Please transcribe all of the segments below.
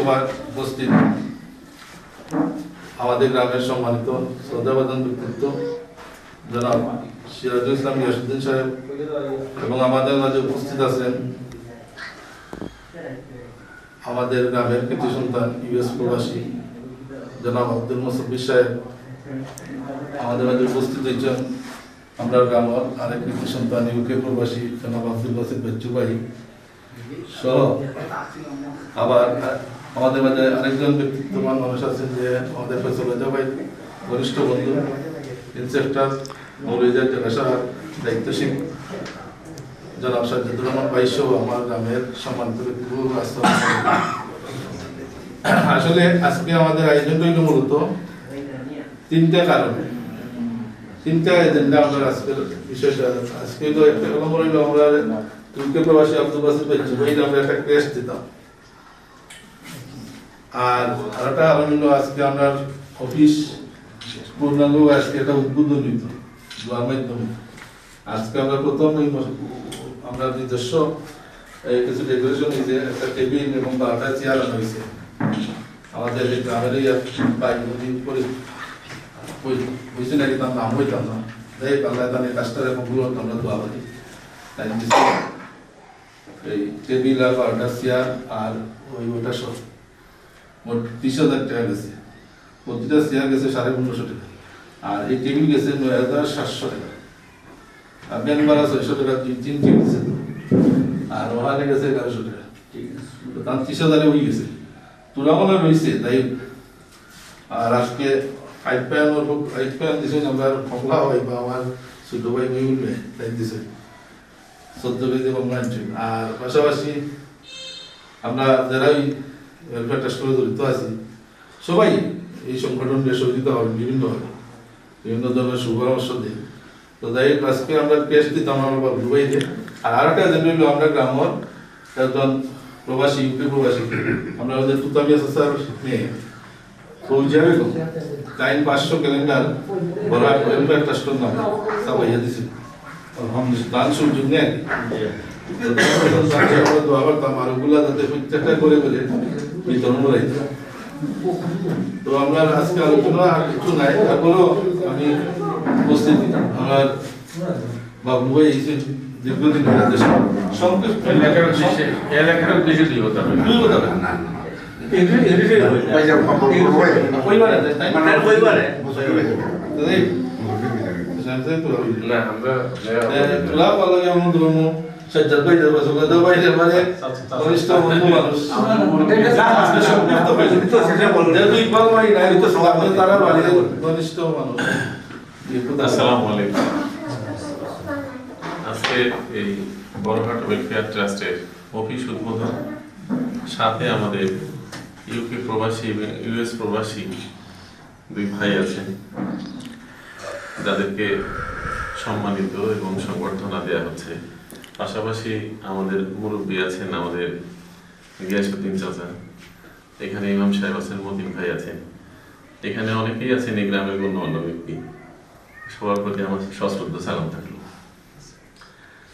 সভার উপস্থিত। আমাদের গ্রামের সম্মানিত শ্রদ্ধাবাদন ব্যক্তিত্ব, জনাব সিরাজুল ইসলাম ইয়াসুদ্দিন সাহেব এবং আমাদের মাঝে উপস্থিত আছেন আমাদের গ্রামের কৃতি সন্তান ইউএস প্রবাসী, জনাব আব্দুল মুসব্বির সাহেব। আমাদের মাঝে উপস্থিত হয়েছেন আমরা গ্রামের আরেক কৃতি সন্তান ইউকে প্রবাসী, জনাব আব্দুল বাসিদ বেচ্চু ভাই সহ আবার আমাদের মাঝে আরেকজন ব্যক্তিত্ববান মানুষ আছেন যে আমাদের ফেসল ভাই, ঘনিষ্ঠ বন্ধু ইন্সপেক্টর মৌলিজার জেলাশাহ দায়িত্বশীল। জনাব সাজ্জাদুর রহমান ভাই সহ আমার গ্রামের সম্মানিত ব্যক্তিবর্গ আসলে আজকে আমাদের আয়োজন রইল মূলত তিনটা কারণে। তিনটা এজেন্ডা আমরা আজকের বিষয়টা, আজকে তো একটা কলম রইল আমরা তুর্কি প্রবাসী আব্দুল বাসির ওইটা আমরা একটা ক্রেশ দিতাম। আর আরেকটা হইল আজকে আমরা অফিস পূর্ণাঙ্গ আজকে একটা উদ্বোধন হইত, দোয়ার মাধ্যমে। আজকে আমরা প্রথম আমরা নিজস্ব কিছু ডেকোরেশন হয়েছে একটা টেবিল এবং বারোটা চেয়ার আনা হয়েছে। আমাদের এই গ্রামের এই নদী করে বুঝছি নাকি তার নাম হইতাম না। এই বাংলায় তার কাজটার এবংগুলো আমরা দোয়া করি। তাই এই টেবিল আর বারোটা চেয়ার আর ওই ওটা সব। মোট ত্রিশ হাজার টাকা গেছে। প্রতিটা চেয়ার গেছে সাড়ে পনেরোশো টাকা। আর এই টেবিল গেছে নয় হাজার সাতশো টাকা। আর ভাড়া ছয়শো টাকা তিন তিন টেবিল গেছে। আর ওখানে গেছে এগারোশো টাকা। তো তার ত্রিশ হাজারে হয়ে গেছে। তোরা মনে রয়েছে, তাই আর আজকে ফাইভ প্যান দিছে আমরা কমলা হয় বা আমার ছোট ভাই মহিউল ভাই, তাই দিছে। চোদ্দ কেজি কমলা আর পাশাপাশি আমরা যারা ওই ওয়েলফেয়ার ট্রাস্টের জড়িত আছি। সবাই এই সংগঠনকে সহযোগিতা হবে বিভিন্নভাবে বিভিন্ন ধরনের সুপরামর্শ দিই তো যাই হোক আজকে আমরা পেশ দিতাম আমরা বাবু ভাই আর আরেকটা যেটা হইল আমরা গ্রামের একজন প্রবাসী ইউপি প্রবাসী। আমরা ওদের তুতামিয়া স্যার মেয়ে। ফৌজিয়া বেগম টাইম পাঁচশো ক্যালেন্ডার বড় ওয়েলফেয়ার ট্রাস্টের নামে সাবাইয়া দিছিল আলহামদুলিল্লাহ দান সুযোগ নেই। দোয়া করতাম আর ওগুলা যাতে প্রত্যেকটা করে করাই তো আমরা আজকে আলোচনা আর কিছু নাই তারপরেও আমি উপস্থিত আমার বাবু এসে দীর্ঘদিন ধরে দেশে সংক্ষিপ্ত এলাকার উদ্দেশ্যে এলাকার উদ্দেশ্যে দুই কথা বলেন। পরিবারে আছে, তাই না? তো এই, জানতে তো হবে। না আমরা মানুষ আসসালামু আলাইকুম আজকে এই বড়ঘাট ওয়েলফেয়ার ট্রাস্টের অফিস উদ্বোধন। সাথে আমাদের ইউকে প্রবাসী ইউএস প্রবাসী দুই ভাই আছেন যাদেরকে সম্মানিত এবং সংবর্ধনা দেওয়া হচ্ছে। পাশাপাশি আমাদের মুরব্বী আছেন আমাদের গিয়াসুদ্দিন চাচা। এখানে ইমাম সাহেব আছেন, মতিন ভাই আছেন। এখানে অনেকেই আছেন এই গ্রামের গণ্যমান্য ব্যক্তি। সবার প্রতি আমার সশ্রদ্ধ সালাম থাকল।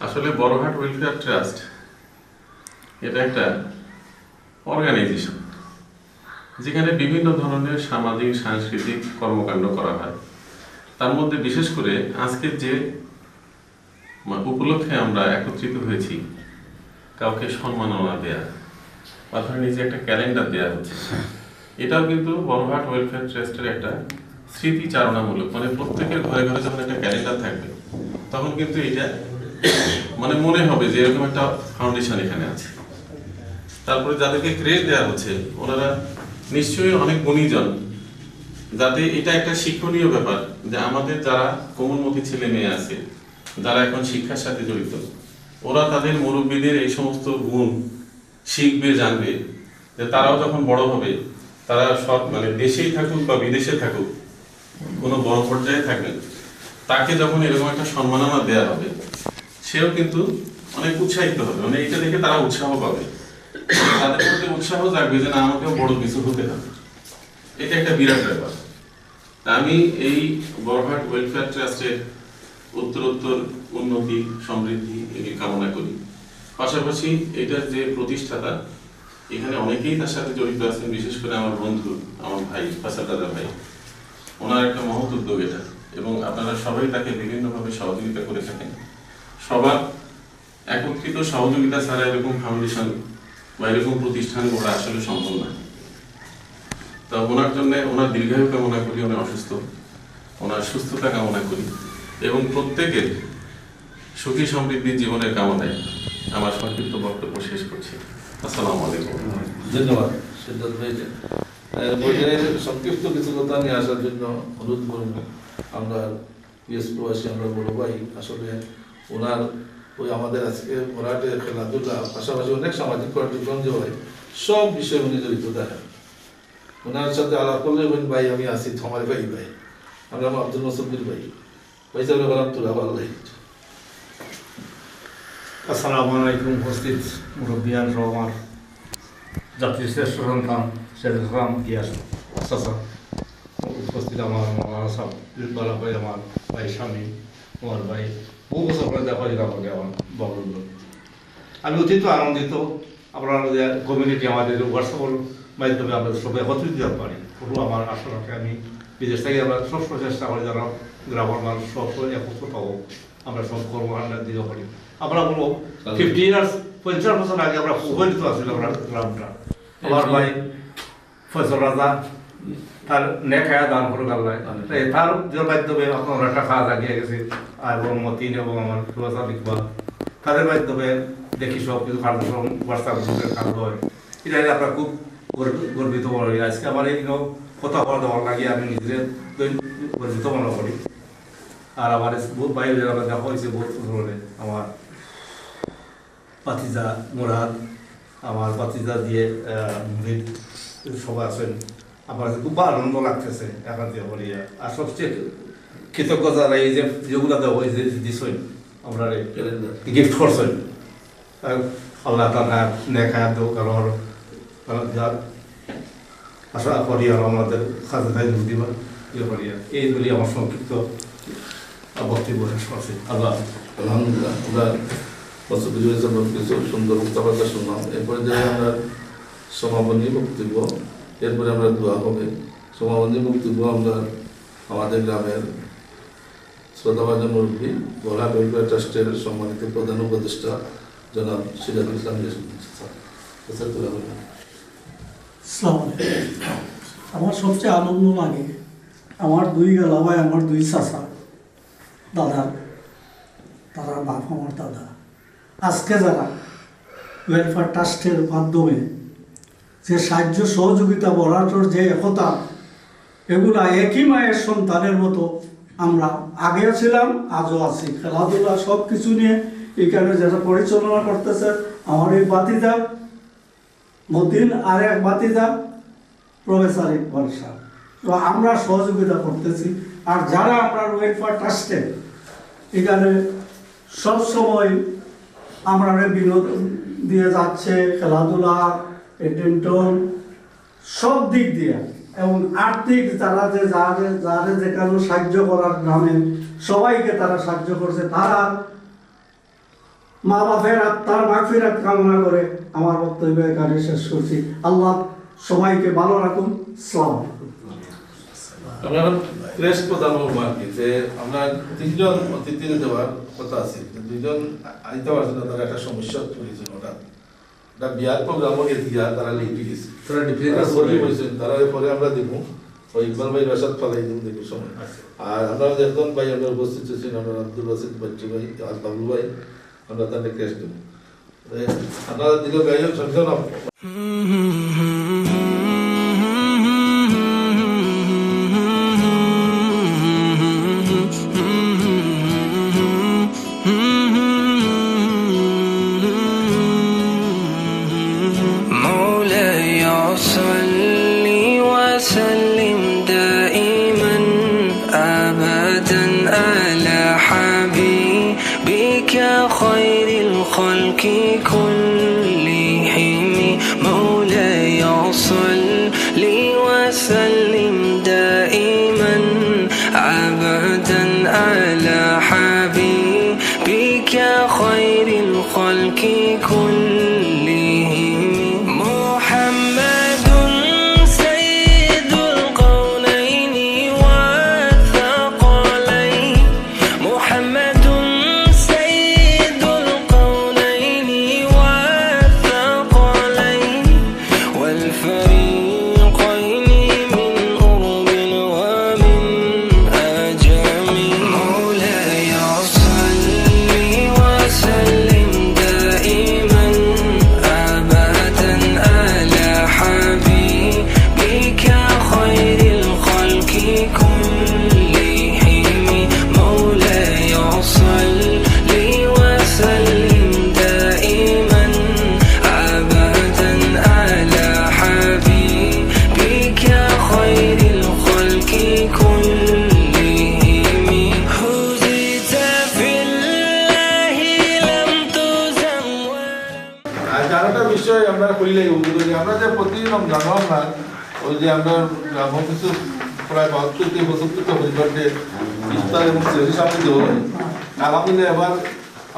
আসলে বড়হাট ওয়েলফেয়ার ট্রাস্ট এটা একটা অর্গানাইজেশন যেখানে বিভিন্ন ধরনের সামাজিক, সাংস্কৃতিক কর্মকাণ্ড করা হয়। তার মধ্যে বিশেষ করে আজকের যে উপলক্ষে আমরা একত্রিত হয়েছি। কাউকে সম্মাননা দেয়া। ধরেন এই একটা ক্যালেন্ডার দেওয়া হচ্ছে। এটাও কিন্তু বড়হাট ওয়েলফেয়ার ট্রাস্টের একটা স্মৃতিচারণামূলক। মানে প্রত্যেকের ঘরে ঘরে যখন একটা ক্যালেন্ডার থাকবে, তখন কিন্তু এটা মানে মনে হবে যে এরকম একটা ফাউন্ডেশন এখানে আছে। তারপরে যাদেরকে ক্রেড দেওয়া হচ্ছে, ওনারা নিশ্চয়ই অনেক গুণীজন। যাতে এটা একটা শিক্ষণীয় ব্যাপার যে আমাদের যারা কোমলমতি ছেলে মেয়ে আছে যারা এখন শিক্ষার সাথে জড়িত, ওরা তাদের মুরব্বীদের এই সমস্ত গুণ শিখবে, জানবে যে তারাও যখন বড় হবে, তারা সব মানে দেশেই থাকুক বা বিদেশে থাকুক, কোনো বড় পর্যায়ে থাকবেন তাকে যখন এরকম একটা সম্মাননা দেওয়া হবে, সেও কিন্তু অনেক উৎসাহিত হবে। মানে এটা দেখে তারা উৎসাহ পাবে। তাদের মধ্যে উৎসাহ জাগবে যে না, আমাকেও বড় কিছু হতে হবে। এটা একটা বিরাট ব্যাপার। আমি এই বড়হাট ওয়েলফেয়ার ট্রাস্টের উত্তরোত্তর, উন্নতি, সমৃদ্ধি এগুলি কামনা করি। পাশাপাশি এটার যে প্রতিষ্ঠাতা, এখানে অনেকেই তার সাথে জড়িত আছেন, বিশেষ করে আমার বন্ধু, আমার ভাই, ফাসাদ দাদা ভাই। ওনার একটা মহৎ উদ্যোগ এটা, এবং আপনারা সবাই তাকে বিভিন্নভাবে সহযোগিতা করে থাকেন। সবার একত্রিত সহযোগিতা ছাড়া এরকম ফাউন্ডেশন বা এরকম প্রতিষ্ঠান গড়া আসলে সম্ভব নয় তা ওনার জন্য, ওনার দীর্ঘায়ু কামনা করি, উনি অসুস্থ। ওনার সুস্থতা কামনা করি। এবং প্রত্যেকের সুখী সমৃদ্ধি জীবনের কামনায় আমার সংক্ষিপ্ত বক্তব্য শেষ করছি। আসসালামু আলাইকুম। ধন্যবাদ, সিদ্ধার্থ ভাইকে সংক্ষিপ্ত কিছু কথা নিয়ে আসার জন্য অনুরোধ করব। আমরা ইয়েস প্রবাসী, আমরা বড় ভাই, আসলে ওনার ওই আমাদের আজকে ওরাটে খেলাধুলা, পাশাপাশি অনেক সামাজিক কার্যক্রম যে হয় সব বিষয়ে উনি জড়িত থাকেন। ওনার সাথে আলাপ করলে ভাই, আমি আছি তোমার ভাই ভাই। আমরা আব্দুল নসরুদ্দিন ভাই। তোরা ভালো লাগে আসসালামু আলাইকুম উপস্থিত মুরব্বিয়ান আমার জাতির শ্রেষ্ঠ সন্তান শেখ ইসলাম গিয়াস চাচা উপস্থিত আমার মৌলানা সাহেব ইকবাল ভাই আমার ভাই স্বামী আমার ভাই বহু বছর পরে দেখা হয়েছিল আমাকে আমার বাবুল আমি অতীত আনন্দিত আপনার যে কমিউনিটি আমাদের হোয়াটসঅ্যাপের মাধ্যমে আমরা সবাই একত্রিত পারি পুরো আমার আশাটাকে আমি বিদেশ থেকে আমরা সবসময় চেষ্টা করি যারা গ্রামের মানুষ সবসময় একত্র পাবো আমরা সব কর্মকাণ্ড দিতে পারি আমরা বলব ফিফটি ইয়ার্স পঞ্চাশ বছর আগে আমরা উপনীত আসলে আমরা গ্রামটা আমার ভাই ফজল রাজা তার নেখায়া দান করে গাল্লাই তার যে মাধ্যমে আপনার একটা কাজ আগিয়ে গেছে এবং মতিন এবং আমার সুবাসা ইকবাল তাদের মাধ্যমে দেখি সব কিছু কার্যক্রম হোয়াটসঅ্যাপ গ্রুপের কাজ হয় এটা আমরা খুব গর্ব- গর্বিত মনে করি আজকে আমার এই কথা বলা দেওয়ার লাগে আমি নিজে গর্বিত মনে করি। আর আমার বহুত বাইরে আমরা দেখা হয়েছে বহুত ধরনের। আমার পাতিজা মুরাদ আমার পাতিজা দিয়ে মুরিদ সবাই আছেন। আমার খুব আনন্দ লাগতেছে এখান থেকে বলিয়া আর সবচেয়ে কৃতজ্ঞ যারা এই যে যেগুলো দেওয়া হয়েছে দিছেন আমরা গিফট করছেন। আল্লাহ তালা নেখায় যার আশা করি আর আমাদের খাজা দায় দিবা ইয়ে করিয়া এই বলি আমার সংক্ষিপ্ত বক্তব্য শেষ করছি। আল্লাহ, আলহামদুলিল্লাহ, আমরা বছর কিছু সুন্দর কথাবার্তা শুনলাম। এরপরে যে আমরা সমাপনী বক্তব্য, এরপরে আমরা দোয়া হবে। সমাপনী বক্তব্য আমরা আমাদের গ্রামের শ্রদ্ধাবাজ মুরব্বী গোলা ওয়েলফেয়ার ট্রাস্টের সম্মানিত প্রধান উপদেষ্টা জনাব সিরাজুল ইসলাম স্যার তুলে বলবেন আসসালামু আলাইকুম। আমার সবচেয়ে আনন্দ লাগে আমার দুই গেলা ভাই আমার দুই চাচা। দাদা তারা বাপ আমার দাদা। আজকে যারা ওয়েলফেয়ার ট্রাস্টের মাধ্যমে যে সাহায্য সহযোগিতা বরাটোর যে একতা, এগুলা একই মায়ের সন্তানের মতো আমরা আগেও ছিলাম, আজও আছি। খেলাধুলা সব কিছু নিয়ে এখানে যেটা পরিচালনা করতেছে, আমার এই বাতিদা মতিন আর এক বাতিদা প্রফেসর ইকবাল সাহ তো আমরা সহযোগিতা করতেছি। আর যারা আমরা ওয়েলফেয়ার ট্রাস্টে এখানে সবসময় আমরা বিনোদন দিয়ে যাচ্ছে, খেলাধুলা এটেন্টন সব দিক দিয়ে। এবং আর্থিক যারা যে যারে যারে যেখানে সাহায্য করার গ্রামে সবাইকে তারা সাহায্য করছে, তারা মা বাপের আত্মার মাগফিরাত কামনা করে আমার বক্তব্য এখানে শেষ করছি। আল্লাহ সবাইকে ভালো রাখুন। সালাম আমরা প্রেস প্রধান হব আর কি যে আমরা তিনজন অতিথি দেওয়ার কথা আছে। দুইজন আইতে পারছে না তারা একটা সমস্যা হঠাৎ। একটা বিয়ার প্রোগ্রামও দিয়া তারা লিখে গেছে। তোরা তারা সরি হয়েছেন তারা পরে আমরা দিব। ওই ইকবাল ভাই বাসাত ফালাই দিব দেখি সময়। আর আমরা একজন ভাই আমরা উপস্থিত ছিলেন আমরা আব্দুল বাসিদ বাচ্চু ভাই আর বাবলু ভাই। തന്റെ കേസിൽ അന്നാ നിങ്ങൾ കഴിഞ്ഞ ശ്രമിക്കണം مولاي বিষয় আমরা কইলে উদ্বোধনী আমরা যে প্রতি রমজান না ওই যে আমরা গ্রাম কিছু প্রায় বাহাত্তর থেকে পঁচাত্তর পরিবারকে ইফতার এবং সেহরি সামনে দেওয়া হয়। আলহামদুলিল্লাহ এবার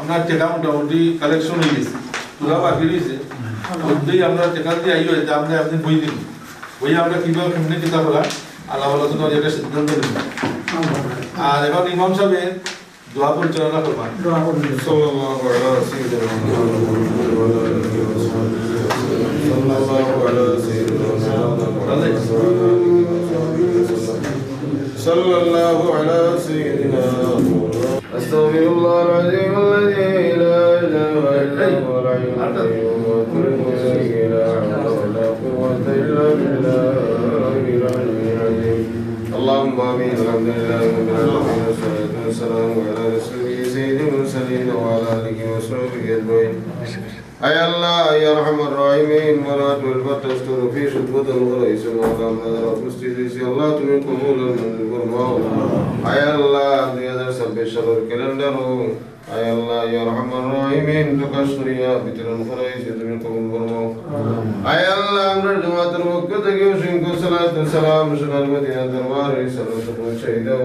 আমরা টেকা মোটামুটি কালেকশন হয়ে গেছে তোলা বাকি রয়েছে। ওই আমরা টেকা দিয়ে আই হয়েছে আমরা একদিন বই দিন বই আমরা কীভাবে কেমনি টিকা করা, আল্লাহ আলোচনা একটা সিদ্ধান্ত নিব। আর এবার ইমাম সাহেব صلى الله على سيدنا محمد وسلم الله يا رحم الراحمين. مرات والبت استر في شدوة ورئيس هذا حضرات مستجلس الله تمين قبول من فرماو يا الله دي ادر سبب شرور كلندر يا الله يا أرحم الراحمين. تكشريا بترن فرئيس تمين قبول آیا اللہ ہم ہمرا جماعت الوقت تکیو شنکو صلاة والسلام شکر مدینہ دربار علیہ صلاة پہنچائیدہ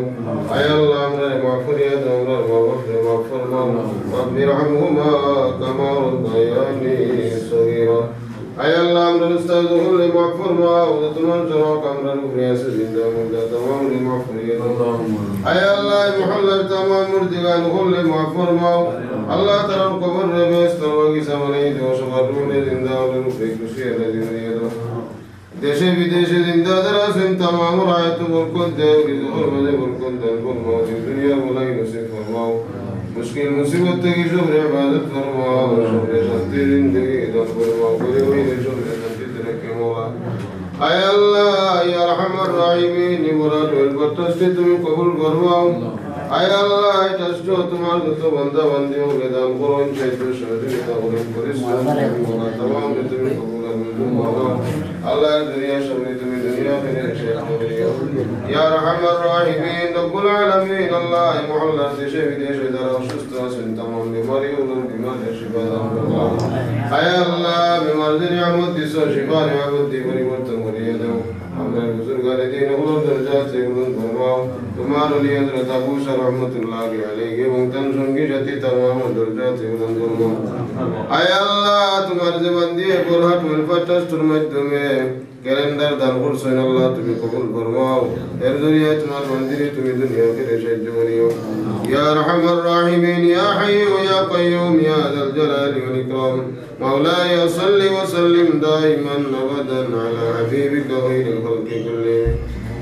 آیا اللہ ہمرا معفریت ہمرا وقت مغفر رب ارحمہما کما رضیانی صغیرہ آیا اللہ ہم ہمرا استاذہم لے مغفر ما وزتمان چراک ہمرا نبریہ سے زندہ مردہ تمام لے مغفریت اے اللہ محلہ تمام مردگان ہم لے مغفر ما আল্লাহ তাআলা কবর রবে স্তরবাগি সামনে দোষ মারুনে জিন্দা ওরে রূপে খুশি আলা জিন্দা দেশে বিদেশে জিন্দা যারা আছেন তামাম রায়ত বরকত দেও রিজকের মাঝে বরকত দেন ফরমাও দুনিয়া বলাই নসিব ফরমাও। মুশকিল মুসিবত থেকে সব রে ফরমাও সব রে শান্তি জিন্দগি দান ফরমাও করে ওই সব শান্তি তরকে মোলা আয় আল্লাহ ইয়া রহমান রাহিমিন, নিমরাত ওয়াল বাতাসে তুমি কবুল হায় আল্লাহ এটা তোমার যত বান্দা বান্দি ওকে দান করো চাইতে সহযোগিতা করেন করিস তাম তুমি আল্লাহ দুনিয়া সামনে তুমি দুনিয়া ফিরে এসে ইয়া রাহমান রাহিমিন রব্বুল আলামিন আল্লাহ মহল্লা দেশে বিদেশে যারা অসুস্থ আছেন তাম বিমারি ওদের বিমারে শিফা দান করো। হায় আল্লাহ বিমারদের নিয়ামত দিছ শিফা নিয়ামত দিয়ে পরিবর্তন করিয়ে দাও। আমরা বুজুর্গানে দিন ওগুলোর দরজা আছে ওগুলোর তোমার অলি হজরত আবু রহমতুল্লাহ আলাইহি এবং তার সঙ্গী সাথী তার মামা দরজাতে উলান আয় আল্লাহ, তোমার জবান দিয়ে পড়া টুয়েল মাধ্যমে ক্যালেন্ডার দান করছেন আল্লাহ, তুমি কবুল ফরমাও। এর দুনিয়া তোমার মন্দিরে তুমি দুনিয়াকে সাহায্য করিও ইয়া রহমান রাহিমিন, ইয়া হাইয়ু, ইয়া কাইয়ুম, ইয়া যাল জালালি ওয়াল ইকরাম। مولاي صل وسلم دائما ابدا على حبيبك خير الخلق كلهم